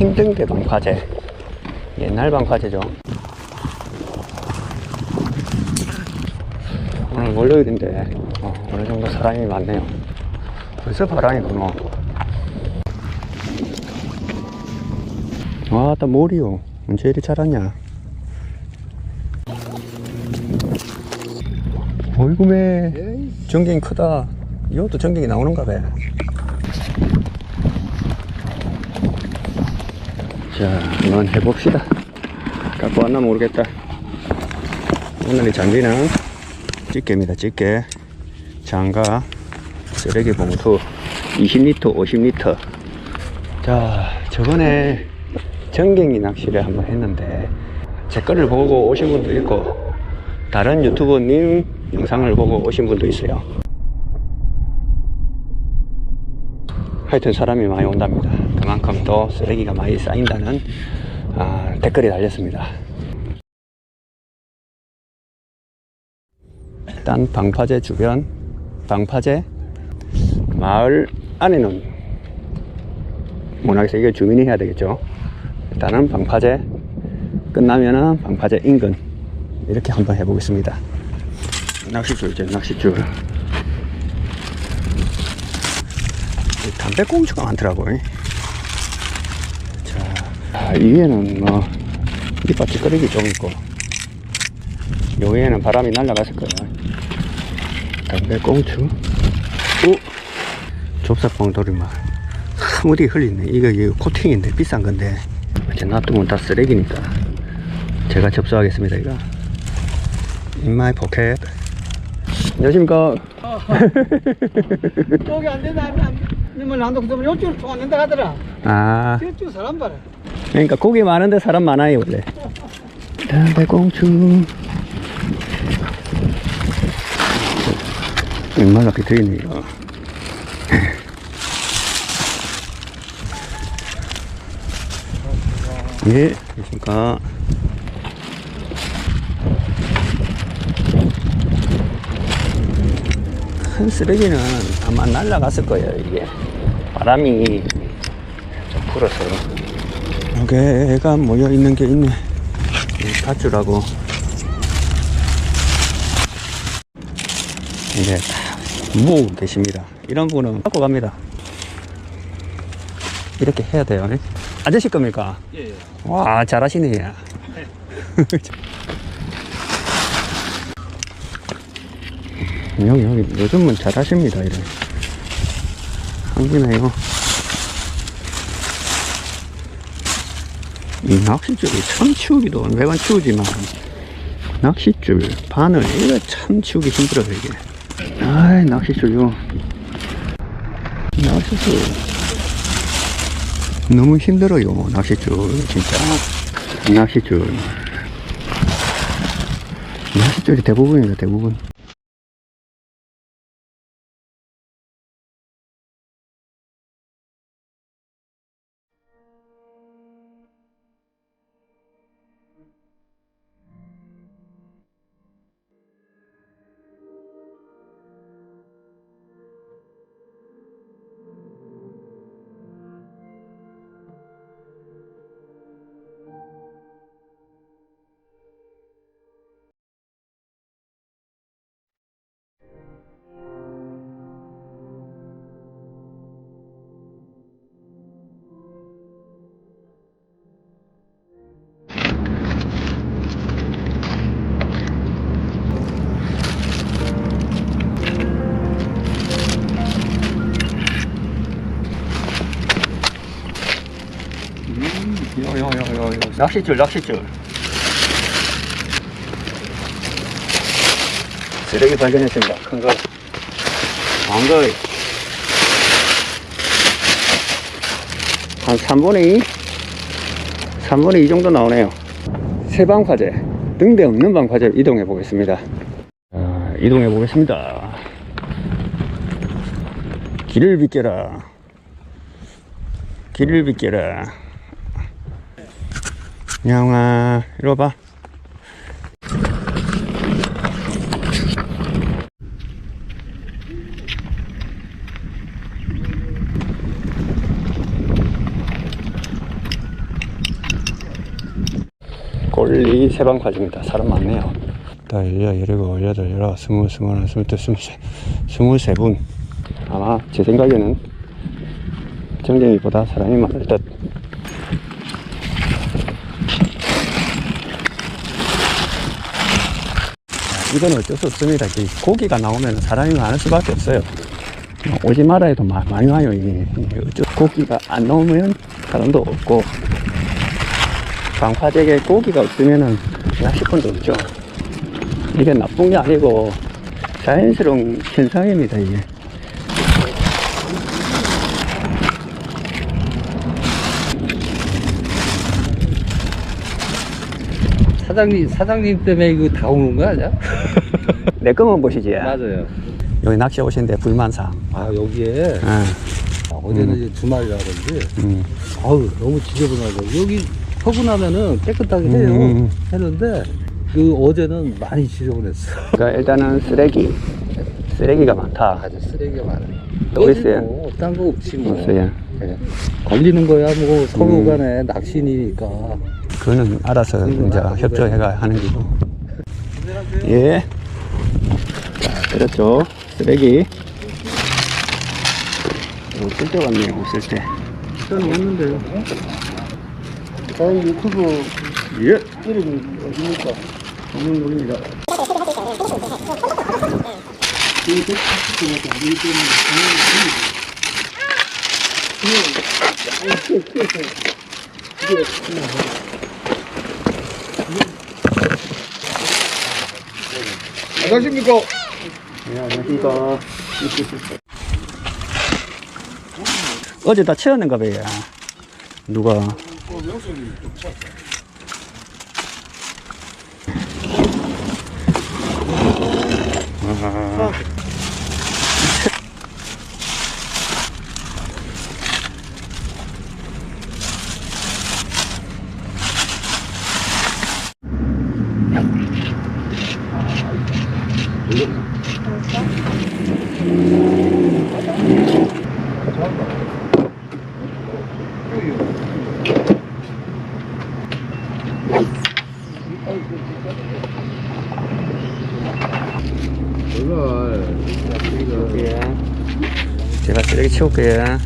힘든데 방파제. 옛날 방파제죠. 오늘 월요일인데 어, 어느 정도 사람이 많네요. 벌써 바람이 부노. 와, 또 머리요. 언제 이리 자랐냐? 어이구, 매. 전갱이 크다. 이것도 전갱이 나오는가 봐. 자, 한번 해봅시다. 갖고 왔나 모르겠다. 오늘의 장비는 집게입니다, 집게. 장갑, 쓰레기 봉투, 20리터, 50리터. 자, 저번에 전갱이 낚시를 한번 했는데, 제 거를 보고 오신 분도 있고, 다른 유튜버님 영상을 보고 오신 분도 있어요. 하여튼 사람이 많이 온답니다. 그만큼 또 쓰레기가 많이 쌓인다는 아, 댓글이 달렸습니다. 일단 방파제 주변, 방파제 마을 안에는 문학에서 이게 주민이 해야 되겠죠. 일단은 방파제 끝나면은 방파제 인근 이렇게 한번 해보겠습니다. 낚싯줄 이제 낚싯줄. 이 담배꽁초가 많더라고요. 자, 아, 이 위에는 뭐, 밑밥 찌꺼리기 좀 있고, 요 위에는 바람이 날아갔을 거예요. 담배꽁초. 오! 좁삭봉돌이 막, 사무리 흘리네. 이거, 이거 코팅인데, 비싼 건데, 이렇게 놔두면 다 쓰레기니까. 제가 접수하겠습니다, 이거. In my pocket. 안녕하십니까. 여기 안 된다 뭐 난도 그러면 요쪽으로 통안 된다 하더라. 아. 저쪽 사람 봐라. 그러니까 고기 많은데 사람 많아요 원래 담배꽁초 얼마나 이렇게 들있네 이거 예 안녕하십니까 큰 쓰레기는 아마 날라갔을 거예요 이게 바람이 좀 불어서 여기 애가 모여 있는 게 있네. 이 밧줄하고. 이제 다 모으고 계십니다. 이런 분은 갖고 갑니다. 이렇게 해야 돼요. 네? 아저씨 겁니까? 예. 와, 잘하시네. 여기, 여기, 요즘은 잘하십니다. 이래. 한기네요. 이 낚싯줄이 참 치우기도 매번 치우지만 낚싯줄 바늘 이거 참 치우기 힘들어요 이게. 아이 낚싯줄 요 낚싯줄. 너무 힘들어요 낚싯줄 진짜. 낚싯줄. 낚싯줄이 대부분이다 대부분 낚싯줄 낚싯줄. 쓰레기 발견했습니다. 큰거 왕거이 한 3분의 2 3분의 2 정도 나오네요. 새 방파제 등대 없는 방파제로 이동해 보겠습니다. 자, 이동해 보겠습니다. 길을 비켜라. 길을 비켜라 안녕아 이리 와봐. 꼴리 세방 과입니다. 사람 많네요. 다 열려 열이고 열여덟 열아 스물 스물 스물둘 스물세 스물세 분. 아마 제 생각에는 정쟁이보다 사람이 많을 듯. 이건 어쩔 수 없습니다. 이 고기가 나오면 사람이 많을 수밖에 없어요. 오지 말아 해도 마- 많이 와요, 이게. 고기가 안 나오면 사람도 없고, 방파제에 고기가 없으면은 낚시꾼도 없죠. 이게 나쁜 게 아니고 자연스러운 현상입니다, 이게. 사장님 사장님 때문에 이거 다 오는 거 아니야? 내 거만 보시지. 맞아요. 여기 낚시 오신데 불만상. 아 여기에 아, 어제는 이제 주말이라든지 음. 아우 너무 지저분하고 여기 허구나면은 깨끗하게 해요. 음. 했는데 그 어제는 많이 지저분했어. 그러니까 일단은 쓰레기. 쓰레기가 많다. 아주 쓰레기가 많아. 또 있어요? 뭐, 딴거 없지 뭐. 없어요. 예. 걸리는 거야 뭐 서로 음. 간에 낚시니까. 그거는 알아서 음, 이제 협조해가 하는 거고. 예. 자, 그렇죠. 쓰레기. 없을 때 같네요, 없을 때. 저는 왔는데요. 저희 유튜브 예. 이름이 어디입니까? 정문동입니다. 안녕하십니까? 네, 안녕하십니까. 어제 다 채웠는가 봐요. 누가. 아. 예. 제가 쓰레기 치울게요.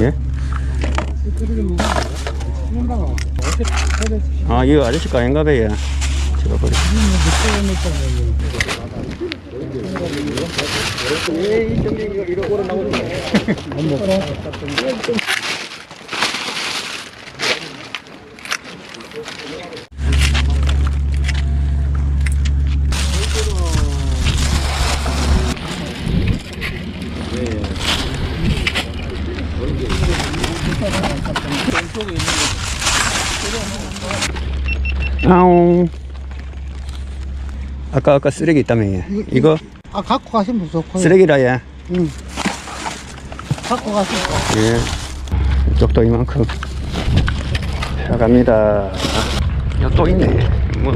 예? 아, 이거 아저씨 거 아닌가 봐요. 제가 버리 아까 아까 쓰레기 있다며. 이거 아 갖고 가시면 좋고요. 쓰레기라 예. 갖고 가시면. 예. 이쪽도 이만큼. 나갑니다. 야, 또 있네. 뭐,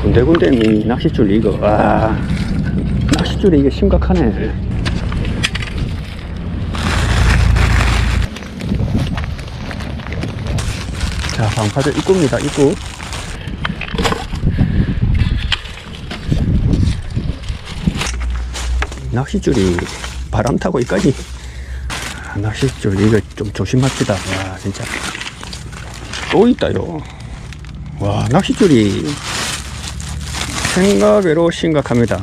군데군데 이 낚싯줄 이거. 아, 낚싯줄이 이게 심각하네. 자, 방파제 입구입니다, 입구. 낚싯줄이 바람 타고 여기까지. 아, 낚싯줄 이거 좀 조심합시다. 와 진짜. 또 있다요. 와 낚싯줄이 생각외로 심각합니다.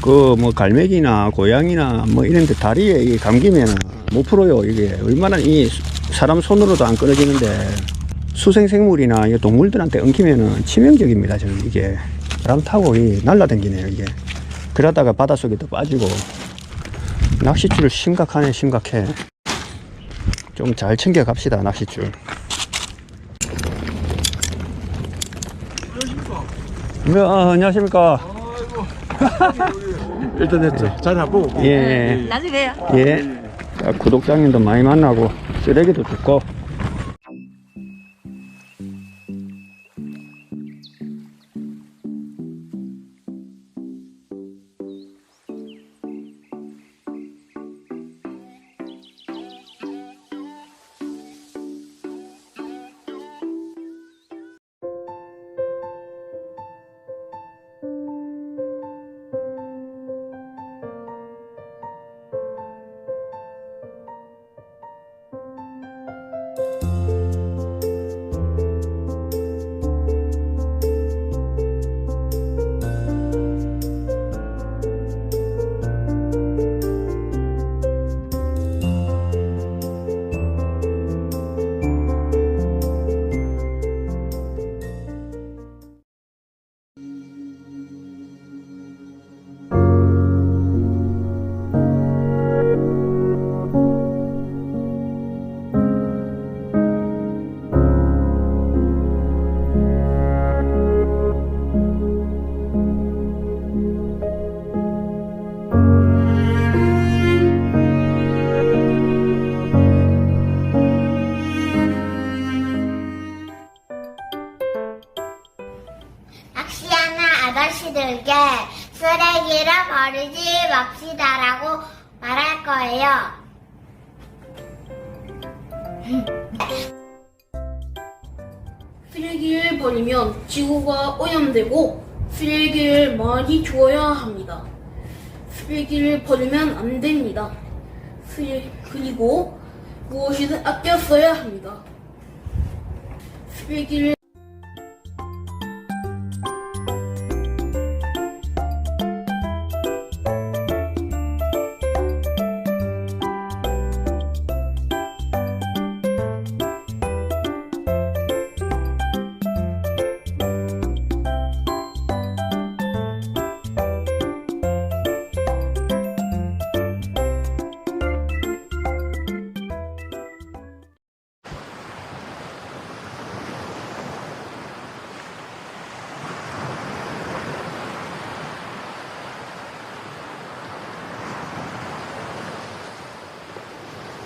그 뭐 갈매기나 고양이나 뭐 이런 데 다리에 이게 감기면은 못 풀어요. 이게 얼마나 이 사람 손으로도 안 끊어지는데 수생 생물이나 이 동물들한테 엉키면은 치명적입니다 저는. 이게 바람 타고 이 날라다니네요 이게 그러다가 바닷속에 또 빠지고 낚싯줄 심각하네 심각해 좀 잘 챙겨 갑시다 낚싯줄 네, 아, 안녕하십니까 일단 됐죠. 잘 보고. 예, 나중에 봬요. 예. 아, 구독자님도 많이 만나고 쓰레기도 줍고 아저씨들께 쓰레기를 버리지 맙시다라고 말할 거예요. 쓰레기를 버리면 지구가 오염되고 쓰레기를 많이 주어야 합니다. 쓰레기를 버리면 안 됩니다. 쓰레, 그리고 무엇이든 아껴 써야 합니다. 쓰레기를